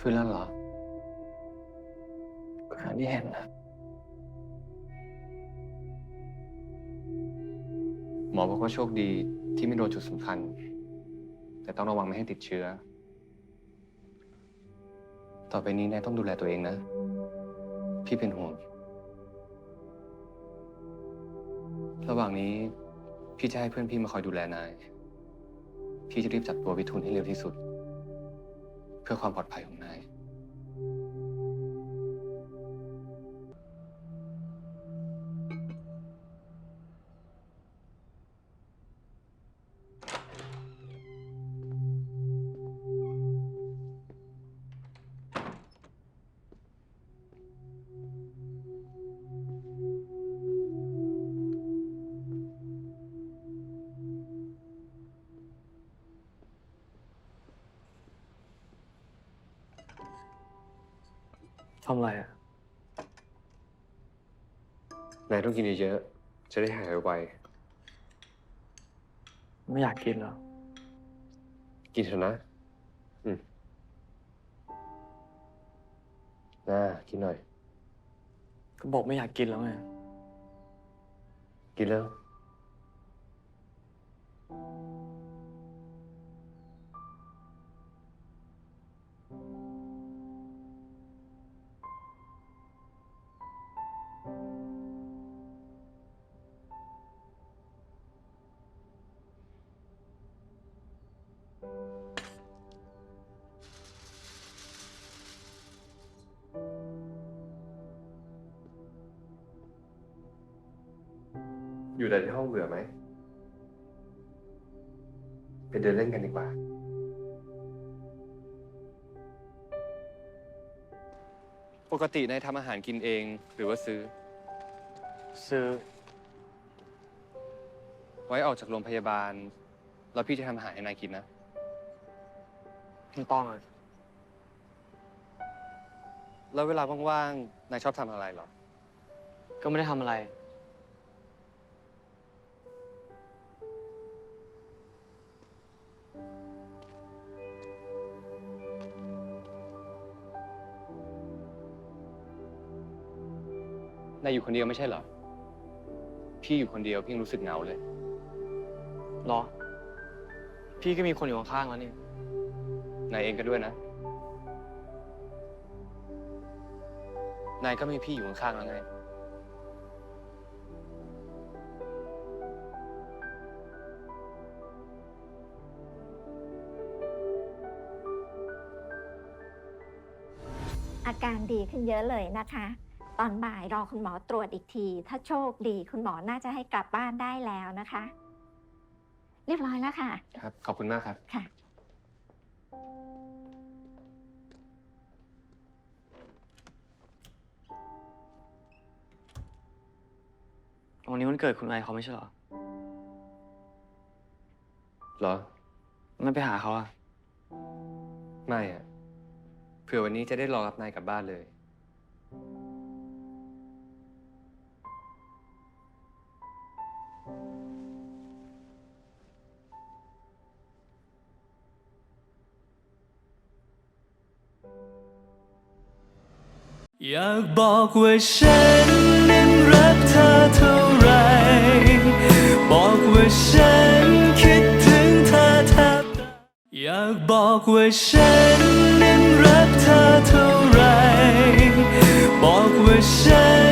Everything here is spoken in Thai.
ฟื้นแล้วเหรอก็อย่างที่เห็นนะหมอบอกว่าโชคดีที่ไม่โดนจุดสำคัญ แต่ต้องระวังไม่ให้ติดเชื้อ ต่อไปนี้นายต้องดูแลตัวเองนะ พี่เป็นห่วง ระหว่างนี้พี่จะให้เพื่อนพี่มาคอยดูแลนาย พี่จะรีบจับตัววิทูลให้เร็วที่สุด เพื่อความปลอดภัยของนาย ทำอะไรอะ นายต้องกินเยอะๆจะได้หายไวไม่อยากกินแล้วๆกินเถอะนะ อืมน่ากินหน่อย ก็บอกไม่อยากกินแล้วไง กินแล้ว อยู่แต่ที่ห้องเบื่อไหม ไปเดินเล่นกันดีกว่า ปกตินายทำอาหารกินเองหรือว่าซื้อ ซื้อ ไว้ออกจากโรงพยาบาล แล้วพี่จะทำอาหารให้นายกินนะ ไม่ต้องอะแล้วเวลาว่างๆ นายชอบทำอะไรเหรอ ก็ไม่ได้ทำอะไร นายอยู่คนเดียวไม่ใช่เหรอ พี่อยู่คนเดียวพี่ยังรู้สึกเหงาเลย หรอ พี่ก็มีคนอยู่ข้างๆแล้วนี่ นายเองก็ด้วยนะ นายก็มีพี่อยู่ข้างๆแล้วไง อาการดีขึ้นเยอะเลยนะคะ ตอนบ่ายรอคุณหมอตรวจอีกที ถ้าโชคดีคุณหมอน่าจะให้กลับบ้านได้แล้วนะคะ เรียบร้อยแล้วค่ะ ครับ ขอบคุณมากครับ ค่ะ วันนี้วันเกิดคุณไอเขาไม่ใช่เหรอ เหรอไม่ไปหาเขาอะไม่อะเผื่อวันนี้จะได้รอรับนายกลับบ้านเลย อยากบอกว่าฉันนั้นรักเธอเท่าไร บอกว่าฉันคิดถึงเธอแทบอยากบอกว่าฉันนั้นรักเธอเท่าไร บอกว่าฉัน